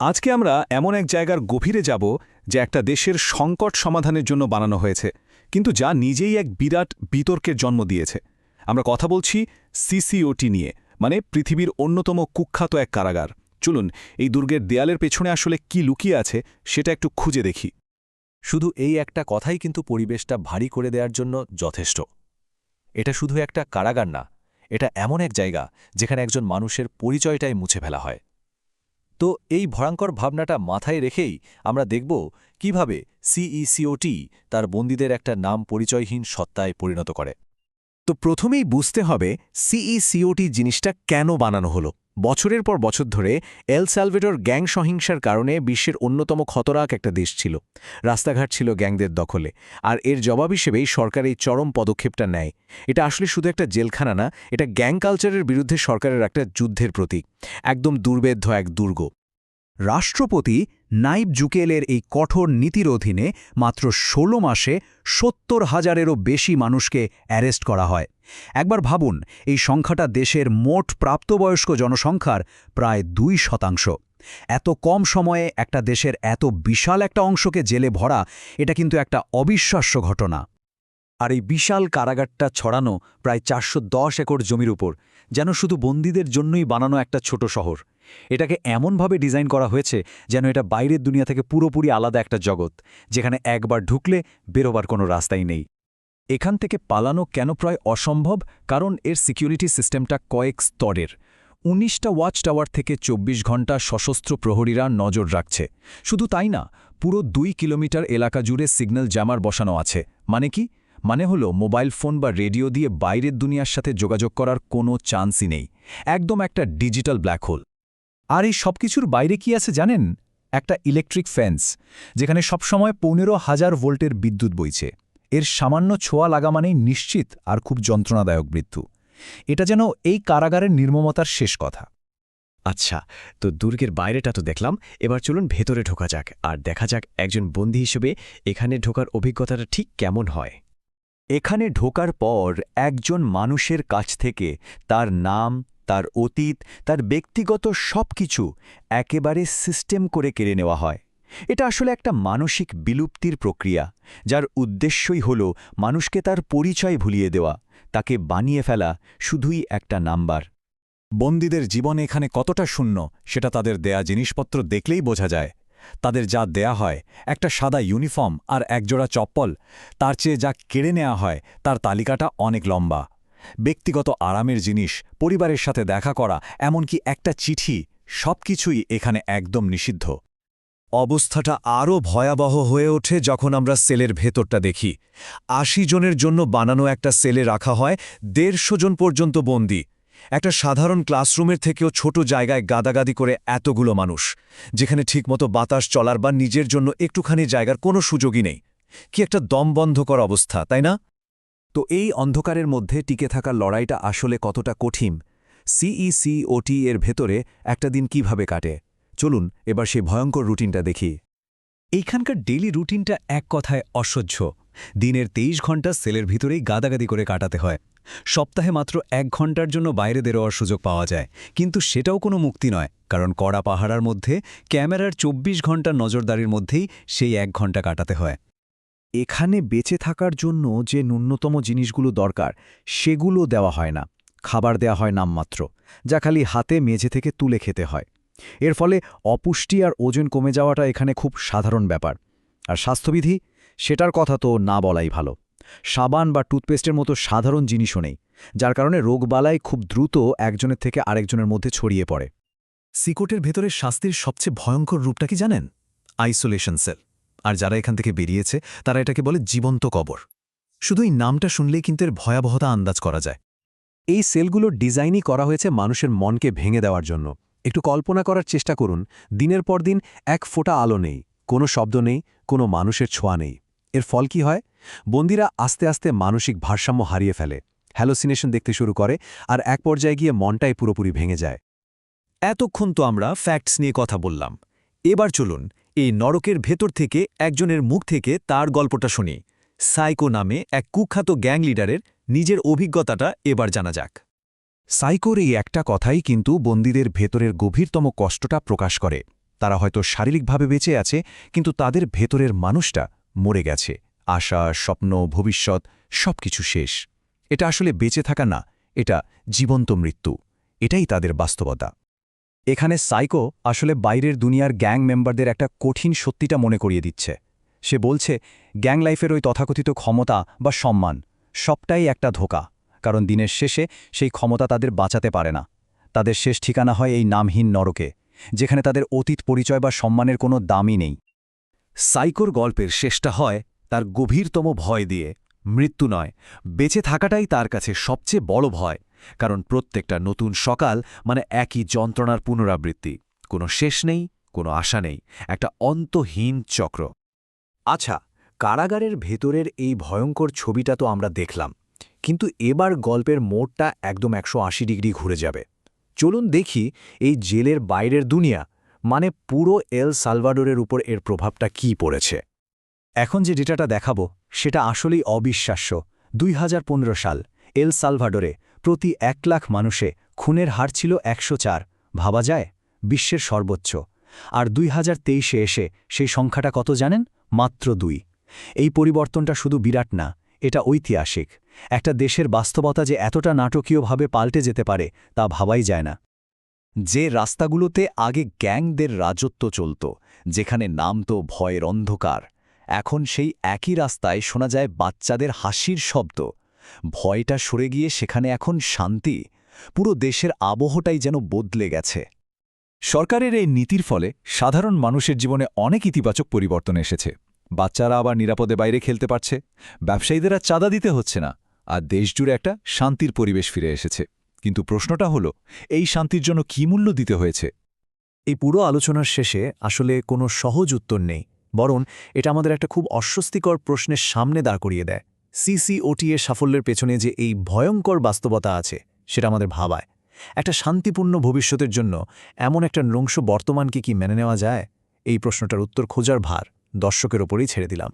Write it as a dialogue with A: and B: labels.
A: আজকে আমরা এমন এক জায়গার গভীরে যাব যে একটা দেশের সংকট সমাধানের জন্য বানানো হয়েছে, কিন্তু যা নিজেই এক বিরাট বিতর্কের জন্ম দিয়েছে। আমরা কথা বলছি সিসিওটি নিয়ে মানে পৃথিবীর অন্যতম কুখ্যাত এক কারাগার। চলুন, এই দুর্গের দেয়ালের পেছনে আসলে কি লুকিয়ে আছে সেটা একটু খুঁজে দেখি।
B: শুধু এই একটা কথাই কিন্তু পরিবেশটা ভারী করে দেওয়ার জন্য যথেষ্ট। এটা শুধু একটা কারাগার না, এটা এমন এক জায়গা যেখানে একজন মানুষের পরিচয়টাই মুছে ফেলা হয়। তো এই ভয়ঙ্কর ভাবনাটা মাথায় রেখেই আমরা দেখব কীভাবে সিইসিওটি তার বন্দীদের একটা নাম পরিচয়হীন সত্তায় পরিণত করে।
C: তো প্রথমেই বুঝতে হবে সিইসিওটি জিনিসটা কেন বানানো হলো। বছরের পর বছর ধরে এল সালভেডর গ্যাং সহিংসার কারণে বিশ্বের অন্যতম খতরাক একটা দেশ ছিল। রাস্তাঘাট ছিল গ্যাংদের দখলে, আর এর জবাব হিসেবেই সরকার এই চরম পদক্ষেপটা নেয়। এটা আসলে শুধু একটা জেলখানা না, এটা গ্যাং কালচারের বিরুদ্ধে সরকারের একটা যুদ্ধের প্রতীক, একদম দুর্বেদ্য এক দুর্গ। রাষ্ট্রপতি নাইব জুকেলের এই কঠোর নীতির অধীনে মাত্র ১৬ মাসে সত্তর হাজারেরও বেশি মানুষকে অ্যারেস্ট করা হয়। একবার ভাবুন, এই সংখ্যাটা দেশের মোট প্রাপ্তবয়স্ক জনসংখ্যার প্রায় দুই শতাংশ। এত কম সময়ে একটা দেশের এত বিশাল একটা অংশকে জেলে ভরা, এটা কিন্তু একটা অবিশ্বাস্য ঘটনা।
B: আর এই বিশাল কারাগারটা ছড়ানো প্রায় চারশো দশ একর জমির উপর, যেন শুধু বন্দীদের জন্যই বানানো একটা ছোট শহর। এটাকে এমনভাবে ডিজাইন করা হয়েছে যেন এটা বাইরের দুনিয়া থেকে পুরোপুরি আলাদা একটা জগৎ, যেখানে একবার ঢুকলে বেরোবার কোনো রাস্তাই নেই। এখান থেকে পালানো কেন প্রায় অসম্ভব? কারণ এর সিকিউরিটি সিস্টেমটা কয়েক স্তরের। উনিশটা ওয়াচ টাওয়ার থেকে ২৪ ঘণ্টা সশস্ত্র প্রহরীরা নজর রাখছে। শুধু তাই না, পুরো দুই কিলোমিটার এলাকা জুড়ে সিগন্যাল জ্যামার বসানো আছে। মানে কি? মানে হলো মোবাইল ফোন বা রেডিও দিয়ে বাইরের দুনিয়ার সাথে যোগাযোগ করার কোনো চান্সই নেই। একদম একটা ডিজিটাল ব্ল্যাক হোল। আর এই সব কিছুর বাইরে কি আছে জানেন? একটা ইলেকট্রিক ফেন্স যেখানে সবসময় পনেরো হাজার ভোল্টের বিদ্যুৎ বইছে। এর সামান্য ছোঁয়া লাগা মানেই নিশ্চিত আর খুব যন্ত্রণাদায়ক মৃত্যু। এটা যেন এই কারাগারের নির্মমতার শেষ কথা।
C: আচ্ছা তো দুর্গের বাইরেটা তো দেখলাম। এবার চলুন ভেতরে ঢোকা যাক আর দেখা যাক একজন বন্দী হিসেবে এখানে ঢোকার অভিজ্ঞতাটা ঠিক কেমন হয়।
B: এখানে ঢোকার পর একজন মানুষের কাছ থেকে তার নাম তার অতীত তার ব্যক্তিগত সব কিছু একেবারে সিস্টেম করে কেড়ে নেওয়া হয়। এটা আসলে একটা মানসিক বিলুপ্তির প্রক্রিয়া, যার উদ্দেশ্যই হল মানুষকে তার পরিচয় ভুলিয়ে দেওয়া, তাকে বানিয়ে ফেলা শুধুই একটা নাম্বার।
A: বন্দীদের জীবন এখানে কতটা শূন্য, সেটা তাদের দেয়া জিনিসপত্র দেখলেই বোঝা যায়। তাদের যা দেয়া হয়, একটা সাদা ইউনিফর্ম আর একজোড়া চপ্পল, তার চেয়ে যা কেড়ে নেওয়া হয়, তার তালিকাটা অনেক লম্বা। ব্যক্তিগত আরামের জিনিস, পরিবারের সাথে দেখা করা, এমনকি একটা চিঠি, সবকিছুই এখানে একদম নিষিদ্ধ।
C: অবস্থাটা আরও ভয়াবহ হয়ে ওঠে যখন আমরা সেলের ভেতরটা দেখি। আশি জনের জন্য বানানো একটা সেলে রাখা হয় দেড়শো জন পর্যন্ত বন্দী। একটা সাধারণ ক্লাসরুমের থেকেও ছোট জায়গায় গাদাগাদি করে এতগুলো মানুষ, যেখানে ঠিকমতো বাতাস চলার বা নিজের জন্য একটুখানি জায়গার কোনো সুযোগই নেই। কি একটা দমবন্ধকর অবস্থা, তাই না?
B: তো এই অন্ধকারের মধ্যে টিকে থাকার লড়াইটা আসলে কতটা কঠিন? সিইসিওটি এর ভেতরে একটা দিন কীভাবে কাটে? চলুন এবার সেই ভয়ঙ্কর রুটিনটা দেখি। এইখানকার ডেইলি রুটিনটা এক কথায় অসহ্য। দিনের তেইশ ঘণ্টা সেলের ভিতরেই গাদাগাদি করে কাটাতে হয়। সপ্তাহে মাত্র এক ঘণ্টার জন্য বাইরে বেরোয়ার সুযোগ পাওয়া যায়। কিন্তু সেটাও কোনো মুক্তি নয়, কারণ কড়া পাহারার মধ্যে ক্যামেরার ২৪ ঘণ্টা নজরদারির মধ্যেই সেই এক ঘণ্টা কাটাতে হয়। এখানে বেঁচে থাকার জন্য যে ন্যূনতম জিনিসগুলো দরকার, সেগুলো দেওয়া হয় না। খাবার দেওয়া হয় নামমাত্র, যা খালি হাতে মেঝে থেকে তুলে খেতে হয়। এর ফলে অপুষ্টি আর ওজন কমে যাওয়াটা এখানে খুব সাধারণ ব্যাপার। আর স্বাস্থ্যবিধি? সেটার কথা তো না বলাই ভালো। সাবান বা টুথপেস্টের মতো সাধারণ জিনিসও নেই, যার কারণে রোগবালাই খুব দ্রুত একজনের থেকে আরেকজনের মধ্যে ছড়িয়ে পড়ে। সিকোটের ভেতরে শাস্তির সবচেয়ে ভয়ঙ্কর রূপটা কি জানেন? আইসোলেশন সেল আর যারা এখান থেকে বেরিয়েছে, তারা এটাকে বলে জীবন্ত কবর। শুধু এই নামটা শুনলেই কিন্তু এর ভয়াবহতা আন্দাজ করা যায়। এই সেলগুলোর ডিজাইনই করা হয়েছে মানুষের মনকে ভেঙে দেওয়ার জন্য। একটু কল্পনা করার চেষ্টা করুন, দিনের পর দিন এক ফোঁটা আলো নেই, কোনো শব্দ নেই, কোনো মানুষের ছোঁয়া নেই। এর ফল কি হয়? বন্দিরা আস্তে আস্তে মানসিক ভারসাম্য হারিয়ে ফেলে, হ্যালোসিনেশন দেখতে শুরু করে আর এক পর্যায়ে গিয়ে মনটাই পুরোপুরি ভেঙে যায়। এতক্ষণ তো আমরা ফ্যাক্টস নিয়ে কথা বললাম। এবার চলুন এই নরকের ভেতর থেকে একজনের মুখ থেকে তার গল্পটা শুনি। সাইকো নামে এক কুখ্যাত গ্যাং লিডারের নিজের অভিজ্ঞতাটা এবার জানা যাক। সাইকোর এই একটা কথাই কিন্তু বন্দীদের ভেতরের গভীরতম কষ্টটা প্রকাশ করে। তারা হয়তো শারীরিকভাবে বেঁচে আছে, কিন্তু তাদের ভেতরের মানুষটা মরে গেছে। আশা, স্বপ্ন, ভবিষ্যৎ, সবকিছু শেষ। এটা আসলে বেঁচে থাকা না, এটা জীবন্ত মৃত্যু। এটাই তাদের বাস্তবতা। এখানে সাইকো আসলে বাইরের দুনিয়ার গ্যাং মেম্বারদের একটা কঠিন সত্যিটা মনে করিয়ে দিচ্ছে। সে বলছে, গ্যাং লাইফের ওই তথাকথিত ক্ষমতা বা সম্মান, সবটাই একটা ধোকা। কারণ দিনের শেষে সেই ক্ষমতা তাদের বাঁচাতে পারে না। তাদের শেষ ঠিকানা হয় এই নামহীন নরকে, যেখানে তাদের অতীত পরিচয় বা সম্মানের কোনো দামই নেই। সাইকোর গল্পের শেষটা হয় তার গভীরতম ভয় দিয়ে, মৃত্যু নয়, বেঁচে থাকাটাই তার কাছে সবচেয়ে বড় ভয়, কারণ প্রত্যেকটা নতুন সকাল মানে একই যন্ত্রণার পুনরাবৃত্তি, কোনো শেষ নেই, কোনো আশা নেই, একটা অন্তহীন চক্র। আচ্ছা কারাগারের ভেতরের এই ভয়ঙ্কর ছবিটা তো আমরা দেখলাম। কিন্তু এবার গল্পের মোড়টা একদম একশো আশি ডিগ্রি ঘুরে যাবে। চলুন দেখি এই জেলের বাইরের দুনিয়া মানে পুরো এল সালভাডোরের উপর এর প্রভাবটা কি পড়েছে। এখন যে ডেটাটা দেখাবো, সেটা আসলেই অবিশ্বাস্য। দুই হাজার পনেরো সাল, এল সালভাডোরে প্রতি এক লাখ মানুষে খুনের হার ছিল একশো চার। ভাবা যায়? বিশ্বের সর্বোচ্চ। আর দুই হাজার এসে সেই সংখ্যাটা কত জানেন? মাত্র দুই। এই পরিবর্তনটা শুধু বিরাট না এটা ঐতিহাসিক। একটা দেশের বাস্তবতা যে এতটা নাটকীয়ভাবে পাল্টে যেতে পারে, তা ভাবাই যায় না। যে রাস্তাগুলোতে আগে গ্যাংদের রাজত্ব চলত, যেখানে নামতো ভয়ের অন্ধকার, এখন সেই একই রাস্তায় শোনা যায় বাচ্চাদের হাসির শব্দ। ভয়টা সরে গিয়ে সেখানে এখন শান্তি, পুরো দেশের আবহটাই যেন বদলে গেছে।
A: সরকারের এই নীতির ফলে সাধারণ মানুষের জীবনে অনেক ইতিবাচক পরিবর্তন এসেছে। বাচ্চারা আবার নিরাপদে বাইরে খেলতে পারছে। ব্যবসায়ীদের আর চাঁদা দিতে হচ্ছে না। আর দেশজুড়ে একটা শান্তির পরিবেশ ফিরে এসেছে। কিন্তু প্রশ্নটা হলো, এই শান্তির জন্য কী মূল্য দিতে হয়েছে?
B: এই পুরো আলোচনার শেষে আসলে কোনো সহজ উত্তর নেই। বরং এটা আমাদের একটা খুব অস্বস্তিকর প্রশ্নের সামনে দাঁড় করিয়ে দেয়। সিসিওটি এর সাফল্যের পেছনে যে এই ভয়ঙ্কর বাস্তবতা আছে, সেটা আমাদের ভাবায়। একটা শান্তিপূর্ণ ভবিষ্যতের জন্য এমন একটা নংশ বর্তমানকে কি মেনে নেওয়া যায়? এই প্রশ্নটার উত্তর খোঁজার ভার। দর্শকের ওপরেই ছেড়ে দিলাম।